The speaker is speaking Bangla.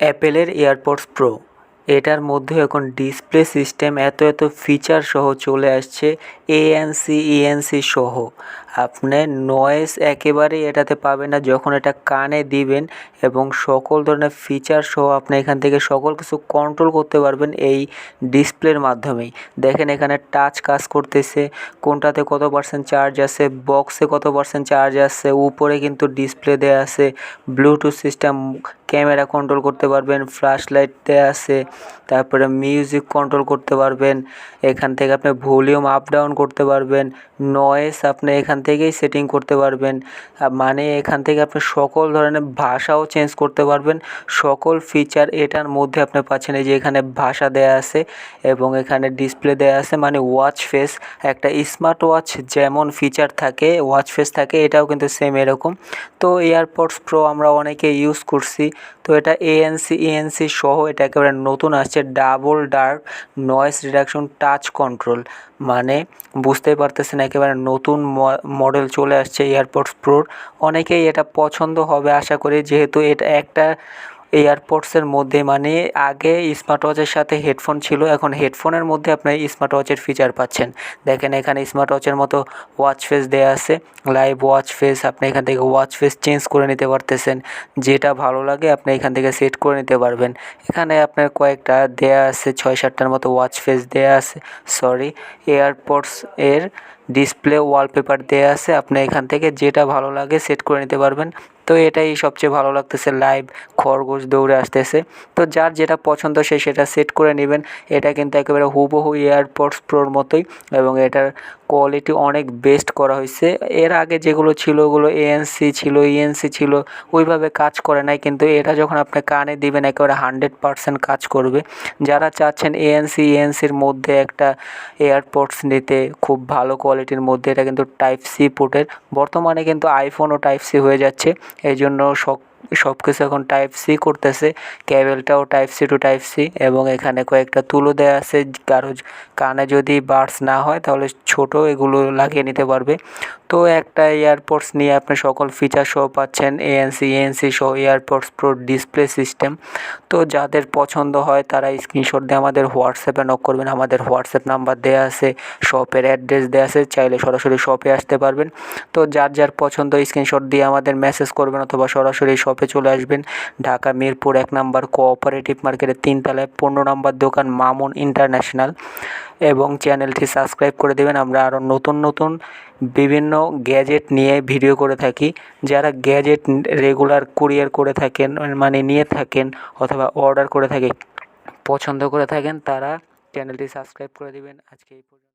অ্যাপেলের এয়ারপডস প্রো। এটার মধ্যে এখন ডিসপ্লে সিস্টেম এত এত ফিচার সহ চলে আসছে, এএনসি, ইএনসি সহ। আপনার নয়েজ একেবারেই এটাতে পাবেন না। যখন এটা কানে দিবেন এবং সকল ধরনের ফিচার সহ আপনি এখান থেকে সকল কিছু কন্ট্রোল করতে পারবেন এই ডিসপ্লের মাধ্যমেই। দেখেন এখানে টাচ কাজ করতেছে, কোনটাতে কত পার্সেন্ট চার্জ আছে বক্সে কত পার্সেন্ট চার্জ আছে, উপরে কিন্তু ডিসপ্লে দেওয়া আছে ব্লুটুথ সিস্টেম ক্যামেরা কন্ট্রোল করতে পারবেন ফ্ল্যাশ লাইট দেওয়া আছে, তারপরে মিউজিক কন্ট্রোল করতে পারবেন, এখান থেকে আপনি ভলিউম আপ ডাউন করতে পারবেন নয়েজ আপনি এখান থেকেই সেটিং করতে পারবেন। মানে এখান থেকে আপনি সকল ধরনের ভাষাও চেঞ্জ করতে পারবেন। সকল ফিচার এটার মধ্যে আপনি পাচ্ছেন এই যে এখানে ভাষা দেয়া আছে এবং এখানে ডিসপ্লে দেয়া আছে মানে ওয়াচ ফেস একটা স্মার্ট ওয়াচ যেমন ফিচার থাকে ওয়াচ ফেস থাকে, এটাও কিন্তু সেম এরকম। তো এয়ারপডস প্রো আমরা অনেকে ইউজ করছি। তো এটা এএনসি ইএনসি সহ এটা একেবারে নতুন আসছে double dark noise reduction touch control মানে বুঝতেই পারতেছেন একেবারে নতুন মডেল চলে আসছে এয়ারপডস প্রোর অনেকেই এটা পছন্দ হবে, আশা করি, যেহেতু এটা একটা এয়ারপডসের মধ্যে মানে আগে স্মার্ট ওয়াচের সাথে হেডফোন ছিল, এখন হেডফোনের মধ্যে আপনি স্মার্ট ওয়াচের ফিচার পাচ্ছেন। দেখেন, এখানে স্মার্ট ওয়াচের মতো ওয়াচ ফেস দেওয়া আছে লাইভ ওয়াচ ফেস আপনি এখান থেকে ওয়াচ ফেস চেঞ্জ করে নিতে পারতেছেন। যেটা ভালো লাগে, আপনি এখান থেকে সেট করে নিতে পারবেন। এখানে আপনার কয়েকটা দেয়া আছে ছয় সাতটার মতো ওয়াচ ফেস দেয়া আছে সরি এয়ারপডস এর ডিসপ্লে ওয়ালপেপার দেয়া আছে, আপনি এখান থেকে যেটা ভালো লাগে সেট করে নিতে পারবেন। তো এটাই সবচেয়ে ভালো লাগতেছে লাইভ খরগোশ দৌড়ে আসতেছে। তো যার যেটা পছন্দ সে সেটা সেট করে নেবেন। এটা কিন্তু একেবারে হুবহু এয়ারপডস প্রোর মতোই এবং এটার কোয়ালিটি অনেক বেস্ট করা হয়েছে। এর আগে যেগুলো ছিল ওগুলো এএনসি ছিল ইএনসি ছিল, ওইভাবে কাজ করে নাই। কিন্তু এটা যখন আপনি কানে দিবেন, একেবারে হান্ড্রেড পারসেন্ট কাজ করবে। যারা চাচ্ছেন এএনসি ইএনসির মধ্যে একটা এয়ারপডস নিতে খুব ভালো কোয়ালিটির মধ্যে এটা কিন্তু টাইপ সি পোর্টের বর্তমানে কিন্তু আইফোনও টাইপ সি হয়ে যাচ্ছে। এই জন্য সব সব কিছু এখন টাইপ সি করতেছে ক্যাবেলটাও type C to type C এবং এখানে কয়েকটা তুলো দেওয়া আছে, কারও কানে যদি বাডস না হয় তাহলে ছোট এগুলো লাগিয়ে নিতে পারবে। তো একটা এয়ারপডস নিয়ে আপনি সকল ফিচার সহ পাচ্ছেন এএনসি এএনসি সহ এয়ারপডস প্রো ডিসপ্লে সিস্টেম তো যাদের পছন্দ হয় তারা স্ক্রিনশট দিয়ে আমাদের হোয়াটসঅ্যাপে নক করবেন। আমাদের হোয়াটসঅ্যাপ নাম্বার দেওয়া আছে শপের অ্যাড্রেস দেওয়া আছে, চাইলে সরাসরি শপে আসতে পারবেন। তো যার যার পছন্দ স্ক্রিনশট দিয়ে আমাদের মেসেজ করবেন অথবা সরাসরি শপে চলে আসবেন। ঢাকা, মিরপুর এক নাম্বার কোঅপারেটিভ মার্কেটের তিনতলায় পনেরো নাম্বার দোকান মামুন ইন্টারন্যাশনাল এবং চ্যানেলটি সাবস্ক্রাইব করে দেবেন। আমরা আরও নতুন নতুন বিভিন্ন গ্যাজেট নিয়ে ভিডিও করে থাকি। যারা গ্যাজেট রেগুলার কুরিয়ার করে থাকেন মানে নিয়ে থাকেন অথবা অর্ডার করে থাকে, পছন্দ করে থাকেন, তারা চ্যানেলটি সাবস্ক্রাইব করে দেবেন। আজকে এই পর্যন্ত।